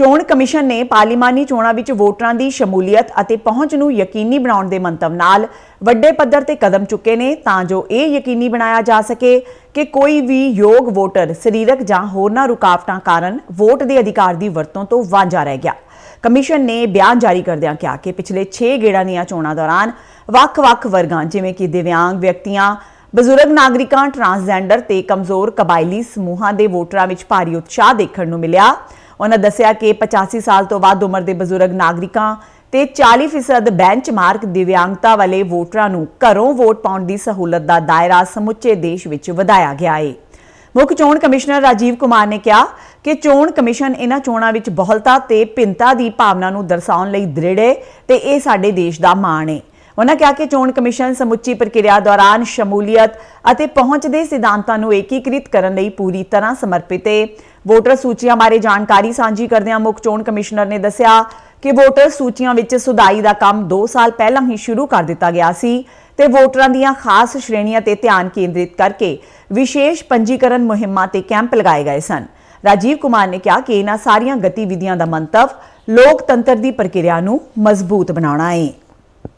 ਚੋਣ ਕਮਿਸ਼ਨ ਨੇ ਪਾਰਲੀਮਾਨੀ ਚੋਣਾਂ ਵਿੱਚ ਵੋਟਰਾਂ ਦੀ ਸ਼ਮੂਲੀਅਤ ਅਤੇ ਪਹੁੰਚ ਨੂੰ ਯਕੀਨੀ ਬਣਾਉਣ ਦੇ ਮੰਤਵ ਨਾਲ ਵੱਡੇ ਪੱਧਰ ਤੇ ਕਦਮ ਚੁੱਕੇ ਨੇ ਤਾਂ ਜੋ ਇਹ ਯਕੀਨੀ ਬਣਾਇਆ ਜਾ ਸਕੇ ਕਿ ਕੋਈ ਵੀ ਯੋਗ ਵੋਟਰ ਸਰੀਰਕ ਜਾਂ ਹੋਰਨਾਂ ਰੁਕਾਵਟਾਂ ਕਾਰਨ ਵੋਟ ਦੇ ਅਧਿਕਾਰ ਦੀ ਵਰਤੋਂ ਤੋਂ ਵਾਂਝਾ ਰਹਿ ਗਿਆ। ਕਮਿਸ਼ਨ ਨੇ ਬਿਆਨ ਜਾਰੀ ਕਰਦਿਆਂ ਕਿਹਾ ਕਿ ਪਿਛਲੇ 6 ਗੇੜਾਂ ਦੀਆਂ ਚੋਣਾਂ ਦੌਰਾਨ ਵੱਖ-ਵੱਖ ਵਰਗਾਂ, ਜਿਵੇਂ ਕਿ ਦਿਵਿਆਂਗ ਵਿਅਕਤੀਆਂ, ਬਜ਼ੁਰਗ ਨਾਗਰਿਕਾਂ, ਟਰਾਂਸਜੈਂਡਰ ਤੇ ਕਮਜ਼ੋਰ ਕਬਾਇਲੀ ਸਮੂਹਾਂ ਦੇ ਵੋਟਰਾਂ ਵਿੱਚ ਭਾਰੀ ਉਤਸ਼ਾਹ ਦੇਖਣ ਨੂੰ ਮਿਲਿਆ। ਉਹਨਾਂ ਦੱਸਿਆ ਕਿ 85 ਸਾਲ ਤੋਂ ਵੱਧ ਉਮਰ ਦੇ ਬਜ਼ੁਰਗ ਨਾਗਰਿਕਾਂ ਤੇ 40% ਬੈਂਚਮਾਰਕ ਦਿਵਿਆਂਗਤਾ ਵਾਲੇ ਵੋਟਰਾਂ ਨੂੰ ਘਰੋਂ ਵੋਟ ਪਾਉਣ ਦੀ ਸਹੂਲਤ ਦਾ ਦਾਇਰਾ ਸਮੁੱਚੇ ਦੇਸ਼ ਵਿੱਚ ਵਧਾਇਆ ਗਿਆ ਹੈ ਮੁੱਖ ਚੋਣ ਕਮਿਸ਼ਨਰ ਰਾਜੀਵ ਕੁਮਾਰ ਨੇ ਕਿਹਾ ਕਿ ਚੋਣ ਕਮਿਸ਼ਨ ਇਹਨਾਂ ਚੋਣਾਂ ਵਿੱਚ ਬਹੁਲਤਾ ਤੇ ਭਿੰਨਤਾ ਦੀ ਭਾਵਨਾ ਨੂੰ ਦਰਸਾਉਣ ਲਈ ਦ੍ਰਿੜ ਹੈ ਤੇ ਇਹ ਸਾਡੇ ਦੇਸ਼ ਦਾ ਮਾਣ ਹੈ ਉਹਨਾਂ ਕਿਹਾ ਕਿ ਚੋਣ ਕਮਿਸ਼ਨ ਸਮੁੱਚੀ ਪ੍ਰਕਿਰਿਆ ਦੌਰਾਨ ਸ਼ਮੂਲੀਅਤ ਅਤੇ ਪਹੁੰਚ ਦੇ ਸਿਧਾਂਤਾਂ ਨੂੰ ਏਕੀਕ੍ਰਿਤ ਕਰਨ ਲਈ ਪੂਰੀ ਤਰ੍ਹਾਂ ਸਮਰਪਿਤ ਹੈ ਵੋਟਰ ਸੂਚੀਆਂ ਬਾਰੇ ਜਾਣਕਾਰੀ ਸਾਂਝੀ ਕਰਦਿਆਂ ਮੁੱਖ ਚੋਣ ਕਮਿਸ਼ਨਰ ਨੇ ਦੱਸਿਆ ਕਿ ਵੋਟਰ ਸੂਚੀਆਂ ਵਿੱਚ ਸੁਧਾਈ ਦਾ ਕੰਮ 2 ਸਾਲ ਪਹਿਲਾਂ ਹੀ ਸ਼ੁਰੂ ਕਰ ਦਿੱਤਾ ਗਿਆ ਸੀ ਤੇ ਵੋਟਰਾਂ ਦੀਆਂ ਖਾਸ ਸ਼੍ਰੇਣੀਆਂ ਤੇ ਧਿਆਨ ਕੇਂਦਰਿਤ ਕਰਕੇ ਵਿਸ਼ੇਸ਼ ਪੰਜੀਕਰਨ ਮੁਹਿੰਮਾਂ ਤੇ ਕੈਂਪ ਲਗਾਏ ਗਏ ਸਨ। ਰਾਜੀਵ ਕੁਮਾਰ ਨੇ ਕਿਹਾ ਕਿ ਇਹਨਾਂ ਸਾਰੀਆਂ ਗਤੀਵਿਧੀਆਂ ਦਾ ਮੰਤਵ ਲੋਕਤੰਤਰ ਦੀ ਪ੍ਰਕਿਰਿਆ ਨੂੰ ਮਜ਼ਬੂਤ ਬਣਾਉਣਾ ਹੈ